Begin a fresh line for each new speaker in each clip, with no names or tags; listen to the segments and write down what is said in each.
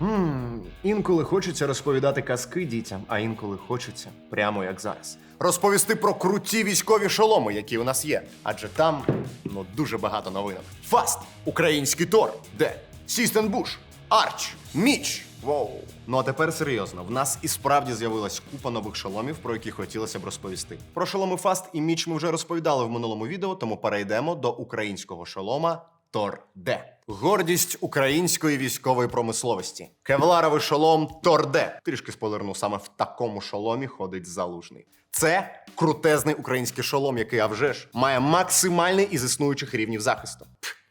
Ммм, інколи хочеться розповідати казки дітям, а інколи хочеться, прямо як зараз. Розповісти про круті військові шоломи, які у нас є. Адже там ну дуже багато новинок. Фаст, український Тор, де Сістенбуш, Арч, Міч. Воу. Ну а тепер серйозно. В нас і справді з'явилась купа нових шоломів, про які хотілося б розповісти. Про шоломи Фаст і Міч ми вже розповідали в минулому відео, тому перейдемо до українського шолома Тор Д. Гордість української військової промисловості. Кевларовий шолом Тор Д. Трішки спойлерну, саме в такому шоломі ходить залужний. Це крутезний український шолом, який а вже ж має максимальний із існуючих рівнів захисту.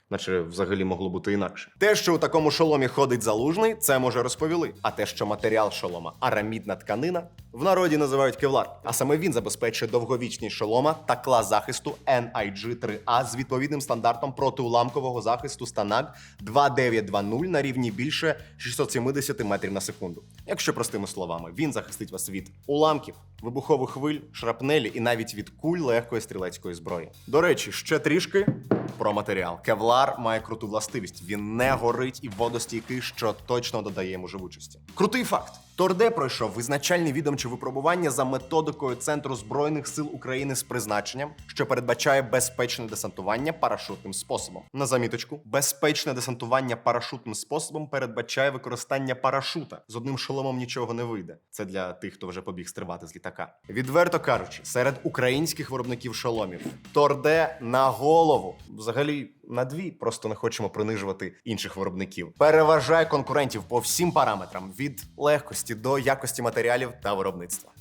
Наче взагалі могло бути інакше. Те, що у такому шоломі ходить залужний, це може розповіли. А те, що матеріал шолома арамідна тканина, в народі називають кевлар. А саме він забезпечує довговічність шолома та клас захисту NIG-3A з відповідним стандартом протиуламкового захисту Станаг 2920 на рівні більше 670 метрів на секунду. Якщо простими словами, він захистить вас від уламків, вибухових хвиль, шрапнелі і навіть від куль легкої стрілецької зброї. До речі, ще трішки про матеріал. Кевлар має круту властивість. Він не горить і водостійкий, що точно додає йому живучості. Крутий факт. Торде пройшов визначальні відомчі випробування за методикою Центру збройних сил України з призначенням, що передбачає безпечне десантування парашутним способом. На заміточку, безпечне десантування парашутним способом передбачає використання парашута. З одним шоломом нічого не вийде. Це для тих, хто вже побіг стрибати з літака. Відверто кажучи, серед українських виробників шоломів Торде на голову, взагалі на дві, просто не хочемо принижувати інших виробників. Переважає конкурентів по всім параметрам від легкості до якості матеріалів та виробництва.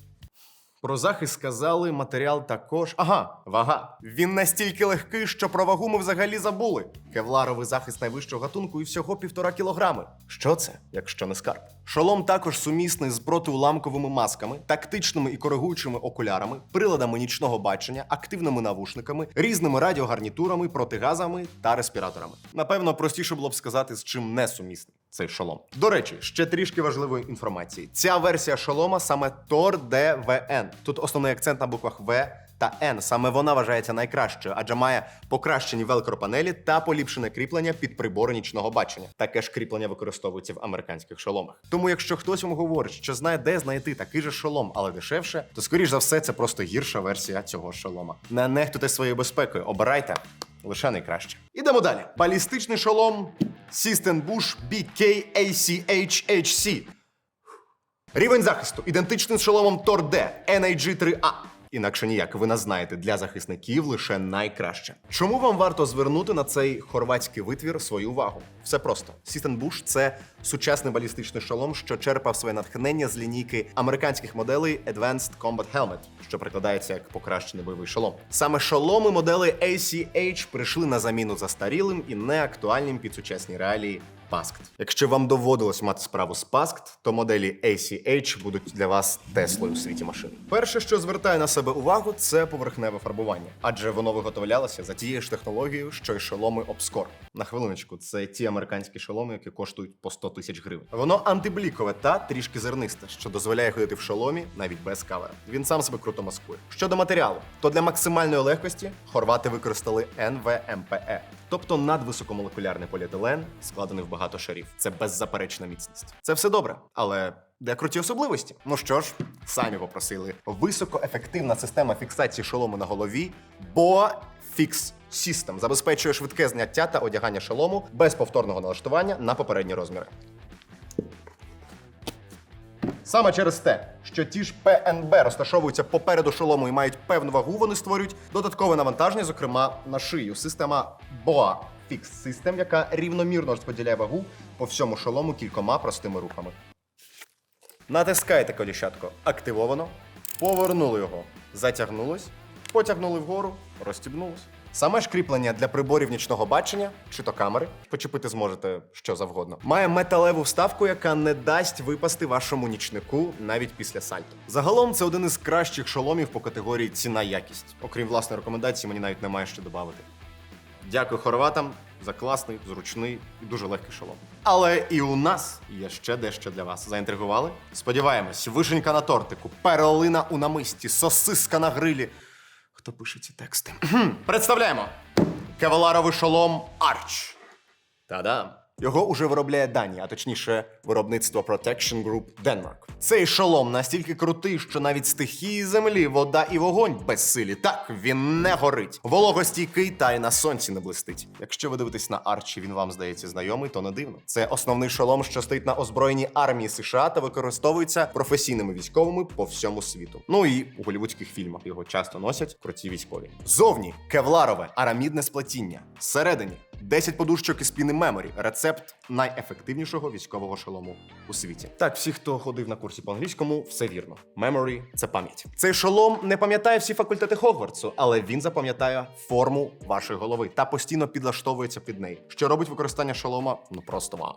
Про захист сказали, матеріал також. Ага, вага. Він настільки легкий, що про вагу ми взагалі забули. Кевларовий захист найвищого гатунку і всього півтора кілограми. Що це, якщо не скарб? Шолом також сумісний з протиуламковими масками, тактичними і коригуючими окулярами, приладами нічного бачення, активними навушниками, різними радіогарнітурами, протигазами та респіраторами. Напевно, простіше було б сказати, з чим не сумісний цей шолом. До речі, ще трішки важливої інформації. Ця версія шолома саме Тор DVN. Тут основний акцент на буквах В та N. Саме вона вважається найкращою, адже має покращені велкропанелі та поліпшене кріплення під прибори нічного бачення. Таке ж кріплення використовується в американських шоломах. Тому, якщо хтось вам говорить, що знає, де знайти такий же шолом, але дешевше, то скоріш за все це просто гірша версія цього шолома. Не нехтуйте своєю безпекою, обирайте лише найкраще. Ідемо далі. Балістичний шолом Bush BK-ACH-HC. Рівень захисту ідентичний з шоломом Тор D NAG-3A. Інакше ніяк, ви нас знаєте, для захисників лише найкраще. Чому вам варто звернути на цей хорватський витвір свою увагу? Все просто. Bush – це сучасний балістичний шолом, що черпав своє натхнення з лінійки американських моделей Advanced Combat Helmet, що прикладається як покращений бойовий шолом. Саме шоломи моделей ACH прийшли на заміну застарілим і неактуальним під сучасні реалії Паскт. Якщо вам доводилось мати справу з Паскт, то моделі ACH будуть для вас Теслою у світі машин. Перше, що звертає на себе увагу, це поверхневе фарбування, адже воно виготовлялося за тією ж технологією, що й шоломи Обскор. На хвилиночку, це ті американські шоломи, які коштують по 100 тисяч гривень. Воно антиблікове та трішки зернисте, що дозволяє ходити в шоломі навіть без кавера. Він сам себе круто маскує. Щодо матеріалу, то для максимальної легкості хорвати використали NVMPE, тобто надвисокомолекулярний поліетилен, складений в багато шарів. Це беззаперечна міцність. Це все добре, але. Де круті особливості? Ну що ж, самі попросили. Високоефективна система фіксації шолому на голові, BOA Fix System забезпечує швидке зняття та одягання шолому без повторного налаштування на попередні розміри. Саме через те, що ті ж ПНБ розташовуються попереду шолому і мають певну вагу, вони створюють додаткове навантаження, зокрема на шию. Система BOA Fix System, яка рівномірно розподіляє вагу по всьому шолому кількома простими рухами. Натискаєте коліщатко активовано, повернули його, затягнулось, потягнули вгору, розстібнулось. Саме ж кріплення для приборів нічного бачення чи то камери, почепити зможете що завгодно. Має металеву вставку, яка не дасть випасти вашому нічнику навіть після сальто. Загалом це один із кращих шоломів по категорії ціна-якість. Окрім власної рекомендації, мені навіть немає що додати. Дякую хорватам за класний, зручний і дуже легкий шолом. Але і у нас є ще дещо для вас. Заінтригували? Сподіваємось, вишенька на тортику, перолина у намисті, сосиска на грилі. Хто пише ці тексти? Представляємо! Кеваларовий шолом Арч. Та-дам! Його уже виробляє Данія, а точніше, виробництво Protection Group Denmark. Цей шолом настільки крутий, що навіть стихії землі, вода і вогонь безсилі. Так, він не горить. Вологостійкий та й на сонці не блистить. Якщо ви дивитесь на Арчі, він вам здається знайомий, то не дивно. Це основний шолом, що стоїть на озброєній армії США та використовується професійними військовими по всьому світу. Ну і у голівудських фільмах його часто носять круті військові. Зовні кевларове арамідне сплетіння. Всередині 10 подушечок із піни меморі. Рецепт найефективнішого військового шолому у світі. Так, всі, хто ходив на курсі по англійському, все вірно. Memory – це пам'ять. Цей шолом не пам'ятає всі факультети Хогвартсу, але він запам'ятає форму вашої голови та постійно підлаштовується під неї, що робить використання шолома ну просто вау.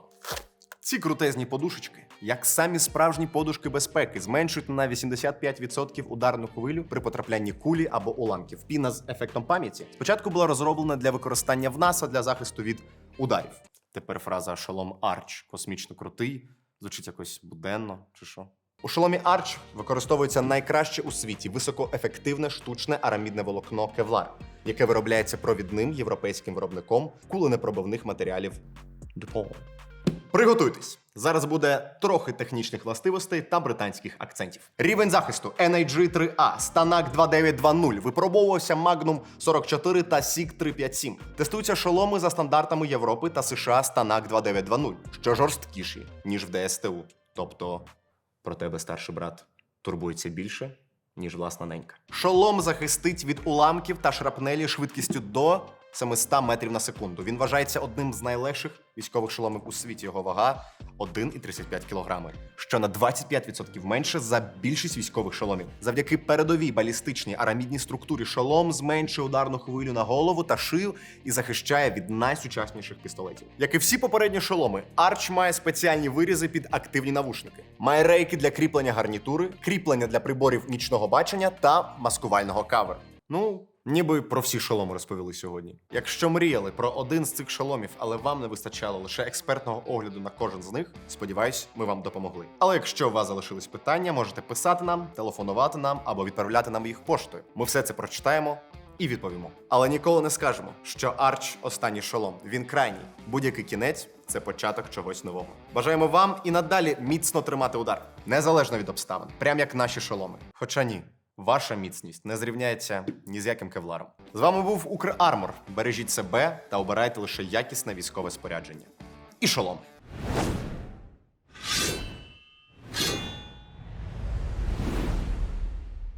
Ці крутезні подушечки, як самі справжні подушки безпеки, зменшують на 85% ударну хвилю при потраплянні кулі або уламків. Піна з ефектом пам'яті спочатку була розроблена для використання в НАСА для захисту від ударів. Тепер фраза шолом Арч космічно крутий, звучить якось буденно чи що. У шоломі Арч використовується найкраще у світі високоефективне штучне арамідне волокно Кевлар, яке виробляється провідним європейським виробником куленепробивних матеріалів DuPont. Приготуйтесь! Зараз буде трохи технічних властивостей та британських акцентів. Рівень захисту NAG 3A, Станак 2920, випробовувався Magnum 44 та SIG 357. Тестуються шоломи за стандартами Європи та США Станак 2920, що жорсткіші, ніж в ДСТУ. Тобто про тебе старший брат турбується більше, ніж власна ненька. Шолом захистить від уламків та шрапнелі швидкістю до 700 метрів на секунду. Він вважається одним з найлегших військових шоломів у світі. Його вага 1,35 кг, що на 25% менше за більшість військових шоломів. Завдяки передовій балістичній арамідній структурі шолом зменшує ударну хвилю на голову та шию і захищає від найсучасніших пістолетів. Як і всі попередні шоломи, Арч має спеціальні вирізи під активні навушники, має рейки для кріплення гарнітури, кріплення для приборів нічного бачення та маскувального каверу. Ну, ніби про всі шоломи розповіли сьогодні. Якщо мріяли про один з цих шоломів, але вам не вистачало лише експертного огляду на кожен з них, сподіваюсь, ми вам допомогли. Але якщо у вас залишились питання, можете писати нам, телефонувати нам або відправляти нам їх поштою. Ми все це прочитаємо. І відповімо. Але ніколи не скажемо, що Арч останній шолом. Він крайній. Будь-який кінець це початок чогось нового. Бажаємо вам і надалі міцно тримати удар, незалежно від обставин, прям як наші шоломи. Хоча ні, ваша міцність не зрівняється ні з яким кевларом. З вами був Укрармор. Бережіть себе та обирайте лише якісне військове спорядження. І шолом.